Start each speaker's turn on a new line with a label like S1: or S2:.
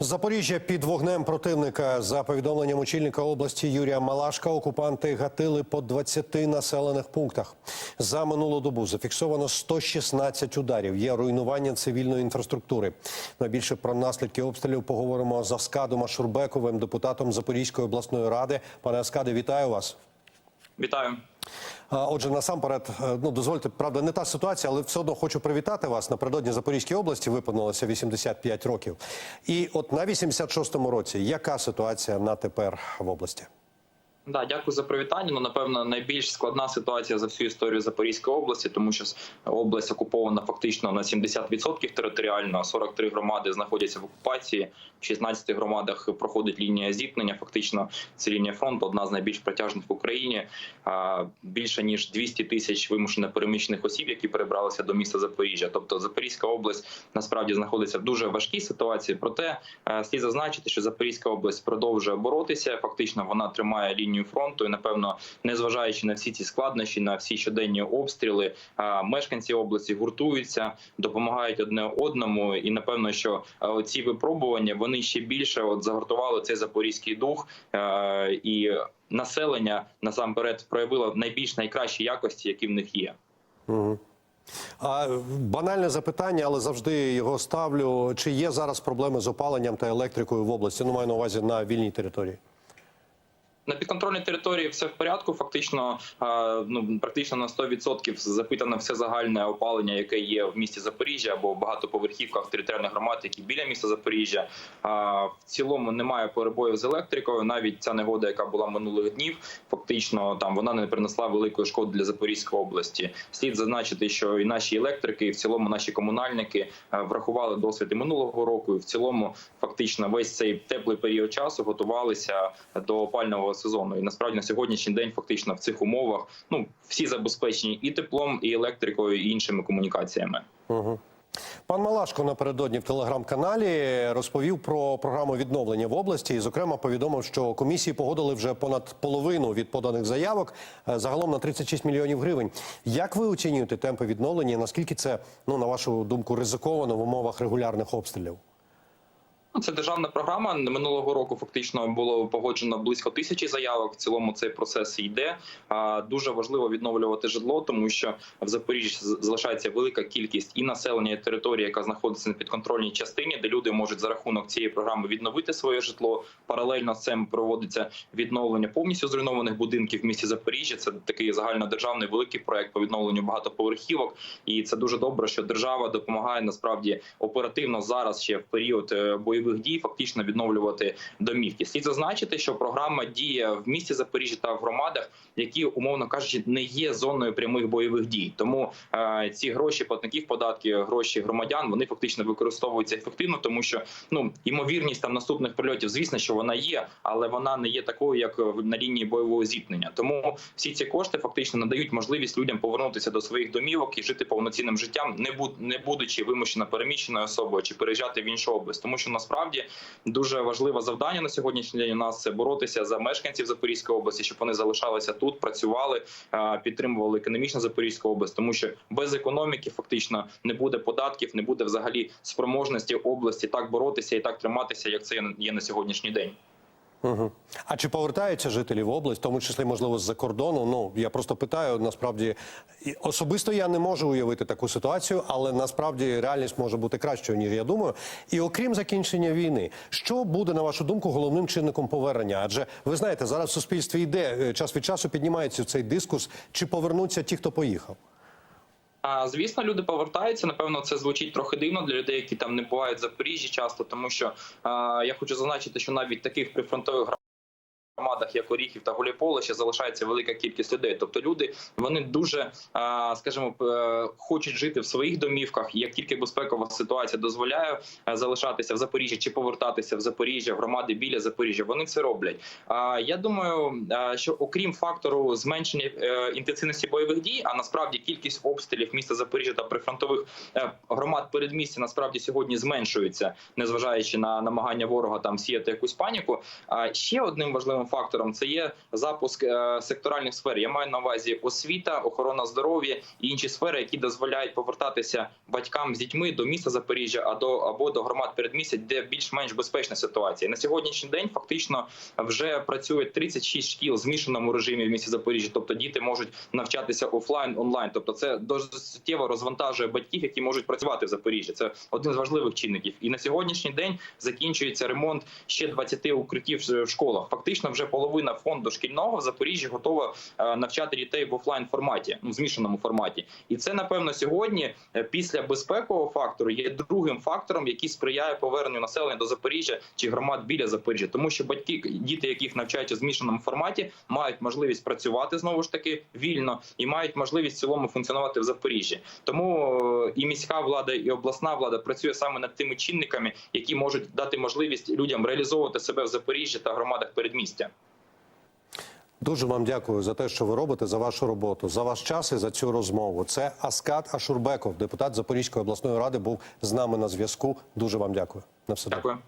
S1: Запоріжжя під вогнем противника за повідомленням очільника області Юрія Малашка. Окупанти гатили по 20 населених пунктах. За минулу добу зафіксовано 116 ударів. Є руйнування цивільної інфраструктури. Найбільше про наслідки обстрілів поговоримо з Аскадом Ашурбековим, депутатом Запорізької обласної ради. Пане Аскаде, вітаю вас.
S2: Вітаю.
S1: Отже, насамперед, е, ну дозвольте, правда, не та ситуація, але все одно хочу привітати вас. Напередодні Запорізькій області виповнилося 85 років. І от на 86-му році яка ситуація на тепер в області?
S2: Да, дякую за привітання. Ну, напевно, найбільш складна ситуація за всю історію Запорізької області, тому що область окупована фактично на 70% територіально. 43 громади знаходяться в окупації. В 16 громадах проходить лінія зіткнення. Фактично, це лінія фронту, одна з найбільш протяжних в Україні. Більше ніж 200 тисяч вимушено переміщених осіб, які перебралися до міста Запоріжжя. Тобто Запорізька область насправді знаходиться в дуже важкій ситуації. Проте е, слід зазначити, що Запорізька область продовжує боротися. Фактично, вона тримає лінію фронту, і напевно, незважаючи на всі ці складнощі, на всі щоденні обстріли, е, мешканці області гуртуються, допомагають одне одному. І напевно, що е, ці випробування вони ще більше от загартували цей запорізький дух е, і населення насамперед проявило найбільш найкращі якості, які в них є.
S1: Угу. А банальне запитання, але завжди його ставлю. Чи є зараз проблеми з опаленням та електрикою в області? Ну, маю на увазі на вільній території.
S2: На підконтрольній території все в порядку. Фактично, ну практично на 100% запитано все загальне опалення, яке є в місті Запоріжжя або в багатоповерхівках територіальних громад, які біля міста Запоріжжя. В цілому немає перебоїв з електрикою. Навіть ця негода, яка була минулих днів, фактично там вона не принесла великої шкоди для Запорізької області. Слід зазначити, що і наші електрики, і в цілому наші комунальники врахували досвід і минулого року. І в цілому, фактично, весь цей теплий період часу готувалися до опального сезону. І насправді на сьогоднішній день, фактично, в цих умовах ну всі забезпечені і теплом, і електрикою, і іншими комунікаціями.
S1: Угу. Пан Малашко напередодні в телеграм-каналі розповів про програму відновлення в області і, зокрема, повідомив, що комісії погодили вже понад половину від поданих заявок е, загалом на 36 мільйонів гривень. Як ви оцінюєте темпи відновлення? Наскільки це ну на вашу думку ризиковано в умовах регулярних обстрілів?
S2: Ну, Це державна програма. Минулого року фактично було погоджено близько тисячі заявок. В цілому цей процес йде. Дуже важливо відновлювати житло, тому що в Запоріжжі залишається велика кількість і населення і території, яка знаходиться на підконтрольній частині, де люди можуть за рахунок цієї програми відновити своє житло. Паралельно з цим проводиться відновлення повністю зруйнованих будинків в місті Запоріжжя. Це такий загальнодержавний великий проект по відновленню багатоповерхівок. І це дуже добре, що держава допомагає насправді оперативно зараз ще в період е, бойових бойових дій фактично відновлювати домівки. Слід зазначити, що програма діє в місті Запоріжжя та в громадах, які умовно кажучи, не є зоною прямих бойових дій. Тому е, ці гроші платників податків, гроші громадян, вони фактично використовуються ефективно, тому що ну ймовірність там наступних прильотів, звісно, що вона є, але вона не є такою, як на лінії бойового зіткнення. Тому всі ці кошти фактично надають можливість людям повернутися до своїх домівок і жити повноцінним життям, не будучи вимушено переміщеною особою чи переїжджати в іншу область, тому що насправді насправді дуже важливе завдання на сьогоднішній день. У нас це боротися за мешканців Запорізької області, щоб вони залишалися тут, працювали, підтримували економічно Запорізьку область, тому що без економіки фактично не буде податків, не буде взагалі спроможності області так боротися і так триматися, як це є на сьогоднішній день.
S1: Угу. А чи повертаються жителі в область, в тому числі можливо з-за кордону? Ну я просто питаю. Насправді особисто я не можу уявити таку ситуацію, але насправді реальність може бути кращою ніж я думаю. І окрім закінчення війни, що буде на вашу думку головним чинником повернення? Адже ви знаєте, зараз в суспільстві йде е, час від часу піднімається цей дискус, чи повернуться ті, хто поїхав.
S2: Звісно, люди повертаються. Напевно, це звучить трохи дивно для людей, які там не бувають в Запоріжжі часто, тому що я хочу зазначити, що навіть таких прифронтових громадах, як Оріхів та Гуляйполе, ще залишається велика кількість людей. Тобто люди вони дуже скажімо, хочуть жити в своїх домівках. Як тільки безпекова ситуація дозволяє залишатися в Запоріжжі чи повертатися в Запоріжжя, громади біля Запоріжжя, вони це роблять. Я думаю, що окрім фактору зменшення е, інтенсивності бойових дій, а насправді кількість обстрілів міста Запоріжжя та прифронтових е, громад передмістя насправді сьогодні зменшується, незважаючи на намагання ворога там сіяти якусь паніку. Ще одним важливим фактором це є запуск е, секторальних сфер. Я маю на увазі освіта, охорона здоров'я і інші сфери, які дозволяють повертатися батькам з дітьми до міста Запоріжжя а до або до громад передмістя, де більш-менш безпечна ситуація. На сьогоднішній день фактично вже працює 36 шкіл в змішаному режимі в місті Запоріжжя. Тобто діти можуть навчатися офлайн, онлайн. Тобто, це дуже суттєво розвантажує батьків, які можуть працювати в Запоріжжі. Це один з важливих чинників. І на сьогоднішній день закінчується ремонт ще 20 укриттів в школах. Фактично, вже половина фонду шкільного в Запоріжжі готова е, навчати дітей в офлайн форматі, ну в змішаному форматі. І це напевно сьогодні, е, після безпекового фактору, є другим фактором, який сприяє поверненню населення до Запоріжжя чи громад біля Запоріжжя, тому що батьки, діти, яких навчаються в змішаному форматі, мають можливість працювати знову ж таки вільно і мають можливість в цілому функціонувати в Запоріжжі. Тому е, і міська влада, і обласна влада працює саме над тими чинниками, які можуть дати можливість людям реалізовувати себе в Запоріжжі та громадах передмістя.
S1: Дуже вам дякую за те, що ви робите, за вашу роботу, за ваш час і за цю розмову. Це Аскат Ашурбеков, депутат Запорізької обласної ради, був з нами на зв'язку. Дуже вам дякую. На все добре.